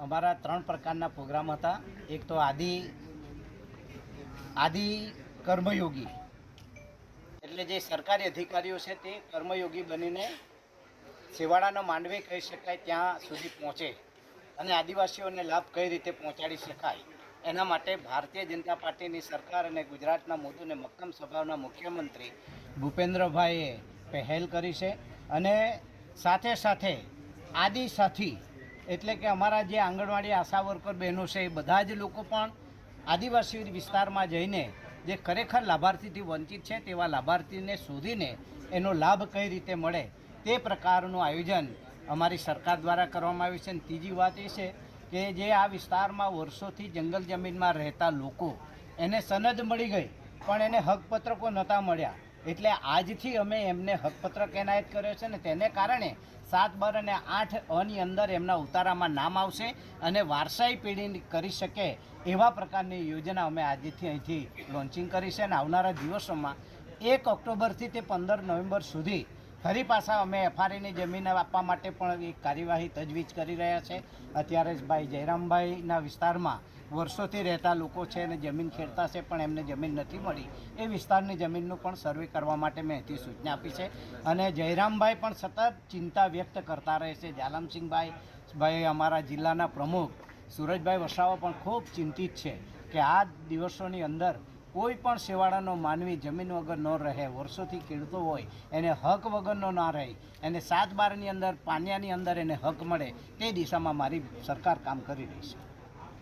અમારા ત્રણ પ્રકારના પ્રોગ્રામ હતા. એક તો આદિ આદિ કર્મયોગી. એટલે જે સરકારી અધિકારીઓ છે તે કર્મયોગી બનીને છેવાડાનો માંડવે કહી શકાય ત્યાં સુધી પહોંચે અને આદિવાસીઓને લાભ કઈ રીતે પહોંચાડી શકાય એના માટે ભારતીય જનતા પાર્ટીની સરકાર અને ગુજરાતના મોદુ અને મક્કમ સ્વભાવના મુખ્યમંત્રી ભૂપેન્દ્રભાઈએ પહેલ કરી છે અને સાથે સાથે આદિ સાથી એટલે કે અમારા જે આંગણવાડી આશા વર્કર બહેનો છે, એ બધા જ લોકો પણ આદિવાસી વિસ્તારમાં જઈને જે ખરેખર લાભાર્થીથી વંચિત છે, તેવા લાભાર્થીને શોધીને એનો લાભ કઈ રીતે મળે તે પ્રકારનું આયોજન અમારી સરકાર દ્વારા કરવામાં આવ્યું છે. અને ત્રીજી વાત એ છે કે જે આ વિસ્તારમાં વર્ષોથી જંગલ જમીનમાં રહેતા લોકો એને સનદ મળી ગઈ, પણ એને હકપત્રકો નહોતા મળ્યા. એટલે આજથી અમે એમને હકપત્રક એનાયત કર્યો છે ને તેને કારણે સાત, બાર અને આઠ અની અંદર એમના ઉતારામાં નામ આવશે અને વારસાઈ પેઢી કરી શકે એવા પ્રકારની યોજના અમે આજથી અહીંથી લોન્ચિંગ કરી છે અને આવનારા દિવસોમાં એક ઓક્ટોબરથી તે પંદર નવેમ્બર સુધી ફરી પાછા અમે એફઆરઆઈની જમીન આપવા માટે પણ એક કાર્યવાહી તજવીજ કરી રહ્યા છે. અત્યારે જ ભાઈ જયરામભાઈના વિસ્તારમાં વર્ષોથી રહેતા લોકો છે અને જમીન ખેડતા છે, પણ એમને જમીન નથી મળી. એ વિસ્તારની જમીનનું પણ સર્વે કરવા માટે મેં અહીંથી સૂચના આપી છે. અને જયરામભાઈ પણ સતત ચિંતા વ્યક્ત કરતા રહે છે. જાલમસિંહભાઈ ભાઈ અમારા જિલ્લાના પ્રમુખ, સુરજભાઈ વસાવા પણ ખૂબ ચિંતિત છે કે આ દિવસોની અંદર કોઈ પણ શેવાળાનો માનવી જમીન વગર ન રહે, વર્ષોથી ખેડતો હોય, એને હક વગરનો ના રહે, એને સાત બારની અંદર પાનિયાની અંદર એને હક મળે, તે દિશામાં મારી સરકાર કામ કરી રહી છે.